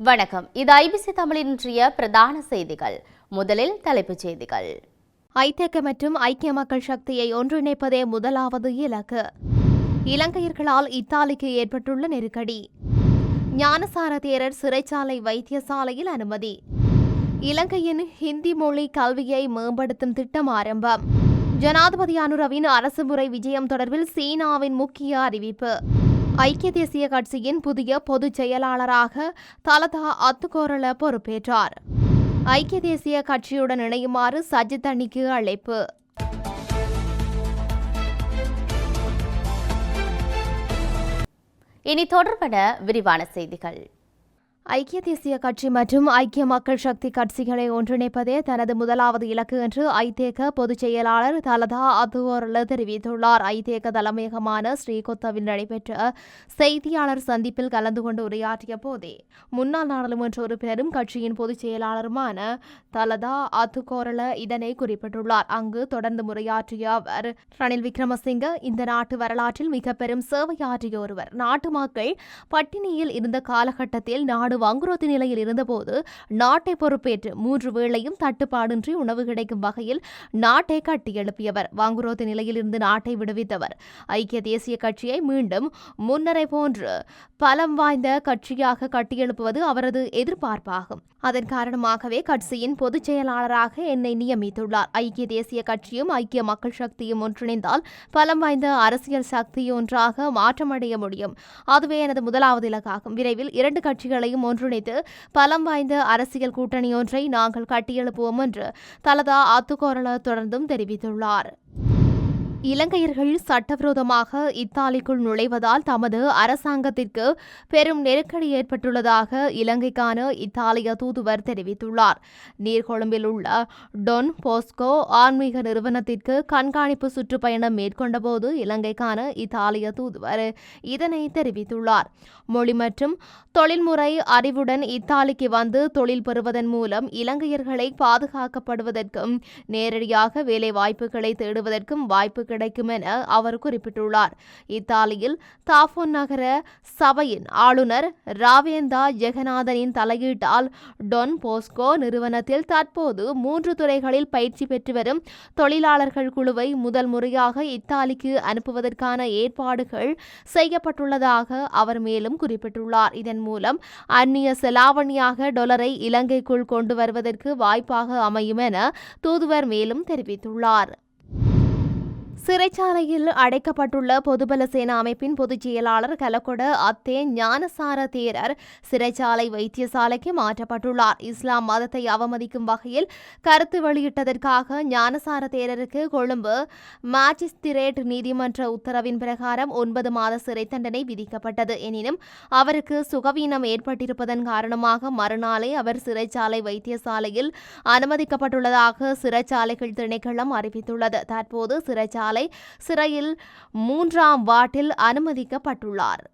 வணக்கம். இது ஐபிசி தமிழின் இன்றைய பிரதான செய்திகள். முதலில் தலைப்புச் செய்திகள். ஐதேக மற்றும் ஐக்கிய மக்கள் சக்தியை ஒன்றிணைப்பதே முதலாவது இலக்கு. இலங்கையர்களால் இத்தாலிக்கு ஏற்பட்டுள்ள நெருக்கடி. ஞானசார தேரர் சிறைச்சாலை வைத்தியசாலையில் அனுமதி. இலங்கையின் ஹிந்தி மொழி கல்வியை மேம்படுத்தும் திட்டம் ஆரம்பம். ஜனாதிபதி அனுரவின் அரசுமுறை விஜயம் தொடர்பில் சீனாவின் முக்கிய அறிவிப்பு. ஐக்கிய தேசிய கட்சியின் புதிய பொதுச் செயலாளராக தலதா அத்துக்கோரள பொறுப்பேற்றார். ஐக்கிய தேசிய கட்சியுடன் இணையுமாறு சஜித் அணிக்கு அழைப்பு. இனி தொடர்பட விரிவான செய்திகள். ஐக்கிய தேசிய கட்சி மற்றும் ஐக்கிய மக்கள் சக்தி கட்சிகளை ஒன்றிணைப்பதே தனது முதலாவது இலக்கு என்று ஐதேக பொதுச் செயலாளர் தலதா அதுவோர்ல தெரிவித்துள்ளார். ஐதேக தலைமையகமான ஸ்ரீகொத்தவில் நடைபெற்ற செய்தியாளர் சந்திப்பில் கலந்து கொண்டு உரையாற்றிய போதே முன்னாள் நாடாளுமன்ற உறுப்பினரும் கட்சியின் பொதுச் செயலாளருமான தலதா அதுகோரல இதனை குறிப்பிட்டுள்ளார். அங்கு தொடர்ந்து உரையாற்றிய அவர் ரணில் விக்ரமசிங்க இந்த நாட்டு வரலாற்றில் மிக பெரும் சேவையாற்றிய ஒருவர். நாட்டு மக்கள் பட்டினியில் இருந்த காலகட்டத்தில் நாடு வங்குரோத்து நிலையில் இருந்தபோது நாட்டை பொறுப்பேற்று மூன்று வேளையும் தட்டுப்பாடின்றி உணவு கிடைக்கும் வகையில் நாட்டை கட்டியெழுப்பியவர் வங்குரோத்து நிலையில் இருந்து நாட்டை விடுவித்தவர். ஐக்கிய தேசிய கட்சியை மீண்டும் முன்னரை போன்று பலம் வாய்ந்த கட்சியாக கட்டியெழுப்புவது அவரது எதிர்பார்ப்பாகும். அதன் காரணமாகவே கட்சியின் பொதுச் செயலாளராக என்னை நியமித்துள்ளார். ஐக்கிய தேசிய கட்சியும் ஐக்கிய மக்கள் சக்தியும் ஒன்றிணைந்தால் பலம் வாய்ந்த அரசியல் சக்தி ஒன்றாக மாற்றமடைய முடியும். அதுவே எனது முதலாவது இலக்காகும். விரைவில் இரண்டு கட்சிகளையும் ஒன்றிணைத்து பலம் வாய்ந்த அரசியல் கூட்டணி ஒன்றை நாங்கள் கட்டியெழுப்புவோம் என்று தலதா அத்துக்கோரள தொடர்ந்தும் தெரிவித்துள்ளார். இலங்கையர்கள் சட்டவிரோதமாக இத்தாலிக்குள் நுழைவதால் தமது அரசாங்கத்திற்கு பெரும் நெருக்கடி ஏற்பட்டுள்ளதாக இலங்கைக்கான இத்தாலிய தூதுவர் தெரிவித்துள்ளார். நீர்கொழும்பில் உள்ள டொன் போஸ்கோ ஆன்மீக நிறுவனத்திற்கு கண்காணிப்பு சுற்றுப்பயணம் மேற்கொண்டபோது இலங்கைக்கான இத்தாலிய தூதுவர் இதனை தெரிவித்துள்ளார். மொழி மற்றும் தொழில்முறை அறிவுடன் இத்தாலிக்கு வந்து தொழில் பெறுவதன் மூலம் இலங்கையர்களை பாதுகாக்கப்படுவதற்கும் நேரடியாக வேலை வாய்ப்புகளை தேடுவதற்கும் வாய்ப்பு கிடைக்கும் என அவர் குறிப்பிட்டுள்ளார். இத்தாலியில் தாஃபோன் நகர சபையின் ஆளுநர் ராவேந்தா ஜெகநாதனின் தலையீட்டால் டொன் போஸ்கோ நிறுவனத்தில் தற்போது மூன்று துறைகளில் பயிற்சி பெற்று வரும் தொழிலாளர்கள் குழுவை முதல் முறையாக இத்தாலிக்கு அனுப்புவதற்கான ஏற்பாடுகள் செய்யப்பட்டுள்ளதாக அவர் மேலும் குறிப்பிட்டுள்ளார். இதன் மூலம் அந்நிய செலாவணியாக டொலரை இலங்கைக்குள் கொண்டு வருவதற்கு வாய்ப்பாக அமையும் என தூதுவர் மேலும் தெரிவித்துள்ளார். சிறைச்சாலையில் அடைக்கப்பட்டுள்ள பொதுபல சேனா அமைப்பின் பொதுச் செயலாளர் கலக்கொட அத்தே ஞானசார தேரர் சிறைச்சாலை வைத்தியசாலைக்கு மாற்றப்பட்டுள்ளார். இஸ்லாம் மதத்தை அவமதிக்கும் வகையில் கருத்து வெளியிட்டதற்காக ஞானசார தேரருக்கு கொழும்பு மாஜிஸ்திரேட் நீதிமன்ற உத்தரவின் பிரகாரம் ஒன்பது மாத சிறை தண்டனை விதிக்கப்பட்டது. எனினும் அவருக்கு சுகவீனம் ஏற்பட்டிருப்பதன் காரணமாக மறுநாளே அவர் சிறைச்சாலை வைத்தியசாலையில் அனுமதிக்கப்பட்டுள்ளதாக சிறைச்சாலைகள் திணைக்களம் அறிவித்துள்ளது. தற்போது சிறைச்சாலை சிறையில் மூன்றாம் வார்டில் அனுமதிக்கப்பட்டுள்ளார்.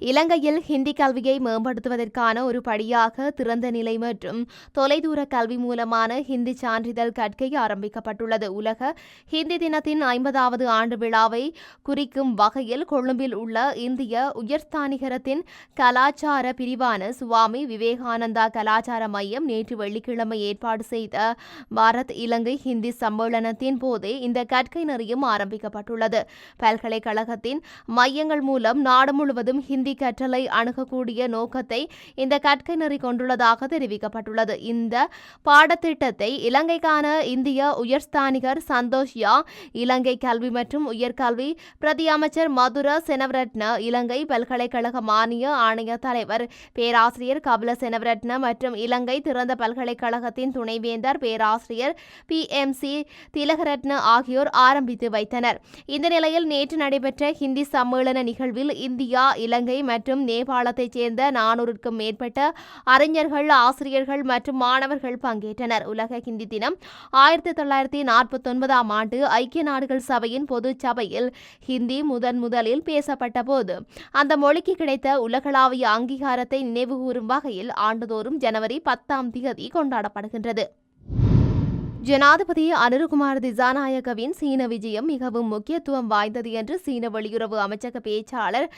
இலங்கையில் ஹிந்தி கல்வியை மேம்படுத்துவதற்கான ஒரு படியாக திறந்த நிலை மற்றும் தொலைதூர கல்வி மூலமான ஹிந்தி சான்றிதழ் கற்கை ஆரம்பிக்கப்பட்டுள்ளது. உலக ஹிந்தி தினத்தின் ஐம்பதாவது ஆண்டு விழாவை குறிக்கும் வகையில் கொழும்பில் உள்ள இந்திய உயர்ஸ்தானிகரத்தின் கலாச்சார பிரிவான சுவாமி விவேகானந்தா கலாச்சார மையம் நேற்று வெள்ளிக்கிழமை ஏற்பாடு செய்த பாரத் இலங்கை ஹிந்தி சம்மேளனத்தின் போதே இந்த கற்கை நெறியும் ஆரம்பிக்கப்பட்டுள்ளது. பல்கலைக்கழகத்தின் மையங்கள் மூலம் நாடு முழுவதும் ஹிந்தி ஹிந்தி கற்றலை அணுகக்கூடிய நோக்கத்தை இந்த கற்கை நெறி கொண்டுள்ளதாக தெரிவிக்கப்பட்டுள்ளது. இந்த பாடத்திட்டத்தை இலங்கைக்கான இந்திய உயர்ஸ்தானிகர் சந்தோஷ் யா இலங்கை கல்வி மற்றும் உயர்கல்வி பிரதி அமைச்சர் மதுர செனவரட்ன இலங்கை பல்கலைக்கழக மானிய ஆணைய தலைவர் பேராசிரியர் கபில செனவரட்ன மற்றும் இலங்கை திறந்த பல்கலைக்கழகத்தின் துணைவேந்தர் பேராசிரியர் பி. எம். சி. திலகரட்ன ஆகியோர் ஆரம்பித்து வைத்தனர். இந்த நிலையில் நேற்று நடைபெற்ற ஹிந்தி சம்மேளன நிகழ்வில் இந்தியா இலங்கை மற்றும் நேபாளத்தைச் சேர்ந்த நானூறுக்கும் மேற்பட்ட அறிஞர்கள் ஆசிரியர்கள் மற்றும் மாணவர்கள் பங்கேற்றனர். உலக ஹிந்தி தினம் ஆயிரத்தி தொள்ளாயிரத்தி நாற்பத்தி ஒன்பதாம் ஆண்டு ஐக்கிய நாடுகள் சபையின் பொது சபையில் ஹிந்தி முதன் முதலில் பேசப்பட்ட போது அந்த மொழிக்கு கிடைத்த உலகளாவிய அங்கீகாரத்தை நினைவுகூரும் வகையில் ஆண்டுதோறும் ஜனவரி பத்தாம் தேதி கொண்டாடப்படுகின்றது. ஜனாதிபதி அனுருகுமார் திசாநாயகவின் சீன விஜயம் மிகவும் முக்கியத்துவம் வாய்ந்தது என்று சீன வெளியுறவு அமைச்சக பேச்சாளர்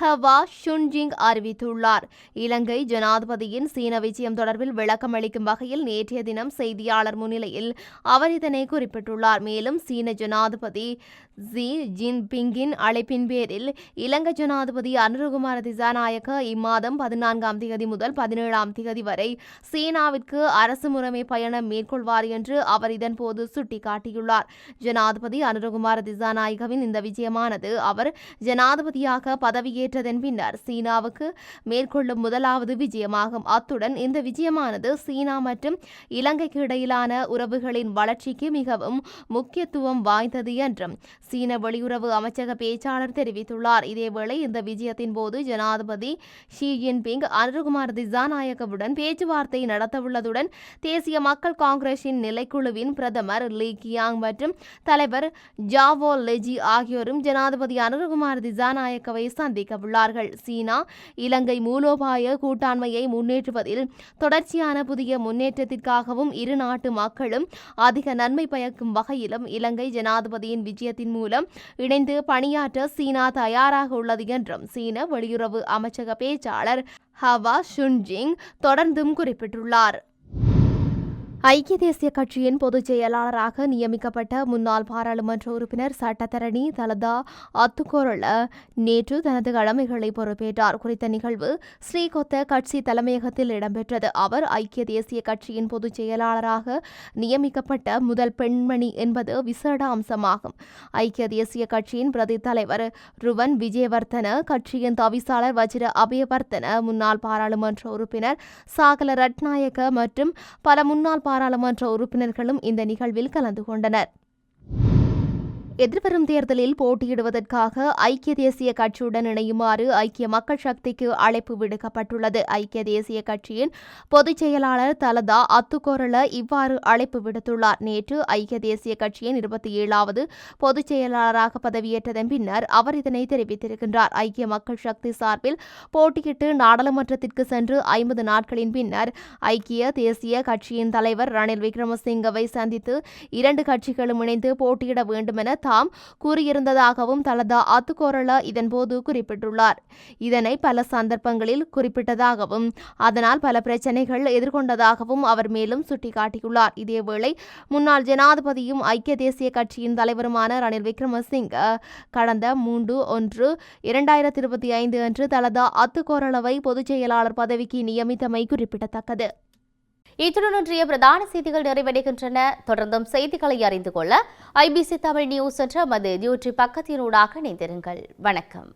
ஹவா ஷுன்ஜிங் அறிவித்துள்ளார். இலங்கை ஜனாதிபதியின் சீன விஜயம் தொடர்பில் விளக்கம் அளிக்கும் வகையில் நேற்றைய தினம் செய்தியாளர் முன்னிலையில் அவர் இதனை குறிப்பிட்டுள்ளார். மேலும் சீன ஜனாதிபதி ஜி ஜின்பிங்கின் அழைப்பின் பேரில் இலங்கை ஜனாதிபதி அனுருகுமார திசாநாயக்க இம்மாதம் பதினான்காம் தேதி முதல் பதினேழாம் தேதி வரை சீனாவிற்கு அரசு முறைமை பயணம் மேற்கொள்வார் என்று அவர் இதன்போது சுட்டிக்காட்டியுள்ளார். ஜனாதிபதி அனுரகுமார் திசாநாயகவின் இந்த விஜயமானது அவர் ஜனாதிபதியாக பதவியேற்றதன் பின்னர் சீனாவுக்கு மேற்கொள்ளும் முதலாவது விஜயமாகும். அத்துடன் இந்த விஜயமானது சீனா மற்றும் இலங்கைக்கு இடையிலான உறவுகளின் வளர்ச்சிக்கு மிகவும் முக்கியத்துவம் வாய்ந்தது என்றும் சீன வெளியுறவு அமைச்சக பேச்சாளர் தெரிவித்துள்ளார். இதேவேளை இந்த விஜயத்தின் போது ஜனாதிபதி ஷி ஜின்பிங் அனுருகுமார் திசாநாயகவுடன் பேச்சுவார்த்தை நடத்தவுள்ளதுடன் தேசிய மக்கள் காங்கிரஸின் குழுவின் பிரதமர் லீ கியாங் மற்றும் தலைவர் ஜாவோ லெஜி ஆகியோரும் ஜனாதிபதி அனுருகுமார் திசாநாயக்கவை சந்திக்க உள்ளார்கள் சீனா இலங்கை மூலோபாய கூட்டாண்மையை முன்னேற்றுவதில் தொடர்ச்சியான புதிய முன்னேற்றத்திற்காகவும் இரு நாட்டு மக்களும் அதிக நன்மை பயக்கும் வகையிலும் இலங்கை ஜனாதிபதியின் விஜயத்தின் மூலம் இணைந்து பணியாற்ற சீனா தயாராக உள்ளது என்றும் சீன வெளியுறவு அமைச்சக பேச்சாளர் ஹவா ஷுன்ஜிங் தொடர்ந்தும் குறிப்பிட்டுள்ளார். ஐக்கிய தேசிய கட்சியின் பொதுச் செயலாளராக நியமிக்கப்பட்ட முன்னாள் பாராளுமன்ற உறுப்பினர் சட்டத்தரணி தலதா அத்துக்கோரள நேற்று தனது கடமைகளை பொறுப்பேற்றார். குறித்த நிகழ்வு ஸ்ரீகொத்த கட்சி தலைமையகத்தில் இடம்பெற்றது. அவர் ஐக்கிய தேசிய கட்சியின் பொதுச் செயலாளராக நியமிக்கப்பட்ட முதல் பெண்மணி என்பது விசேட அம்சமாகும். ஐக்கிய தேசிய கட்சியின் பிரதி தலைவர் ருவன் விஜயவர்த்தன கட்சியின் தவிசாளர் வஜிர அபயவர்த்தன முன்னாள் பாராளுமன்ற உறுப்பினர் சாகல ரட்நாயக்க மற்றும் பல முன்னாள் பாராளுமன்ற உறுப்பினர்களும் இந்த நிகழ்வில் கலந்து கொண்டனர் எதிர்வரும் தேர்தலில் போட்டியிடுவதற்காக ஐக்கிய தேசிய கட்சியுடன் இணையுமாறு ஐக்கிய மக்கள் சக்திக்கு அழைப்பு விடுக்கப்பட்டுள்ளது. ஐக்கிய தேசிய கட்சியின் பொதுச் செயலாளர் தலதா அத்துக்கோரள இவ்வாறு அழைப்பு விடுத்துள்ளார். நேற்று ஐக்கிய தேசிய கட்சியின் இருபத்தி ஏழாவது பொதுச் செயலாளராக பதவியேற்றதன் பின்னர் அவர் இதனை தெரிவித்திருக்கின்றார். ஐக்கிய மக்கள் சக்தி சார்பில் போட்டியிட்டு நாடாளுமன்றத்திற்கு சென்று ஐம்பது நாட்களின் பின்னர் ஐக்கிய தேசிய கட்சியின் தலைவர் ரணில் விக்ரமசிங்கவை சந்தித்து இரண்டு கட்சிகளும் இணைந்து போட்டியிட வேண்டுமென தாம் கூறியிருந்ததாகவும் தலதா அத்துக்கோரள இதன்போது குறிப்பிட்டுள்ளார். இதனை பல சந்தர்ப்பங்களில் குறிப்பிட்டதாகவும் அதனால் பல பிரச்சனைகள் எதிர்கொண்டதாகவும் அவர் மேலும் சுட்டிக்காட்டியுள்ளார். இதேவேளை முன்னாள் ஜனாதிபதியும் ஐக்கிய தேசிய கட்சியின் தலைவருமான ரணில் விக்ரமசிங்க கடந்த மூன்று ஒன்று இரண்டாயிரத்தி இருபத்தி ஐந்து அன்று தலதா அத்துக்கோரளவை பொதுச் செயலாளர் பதவிக்கு நியமித்தமை குறிப்பிடத்தக்கது. இத்துடன் இன்றைய பிரதான செய்திகள் நிறைவடைகின்றன. தொடர்ந்தும் செய்திகளை அறிந்து கொள்ள ஐபிசி தமிழ் நியூஸ் என்ற மது யூடியூப் பக்கத்தினூடாக இணைந்திருங்கள். வணக்கம்.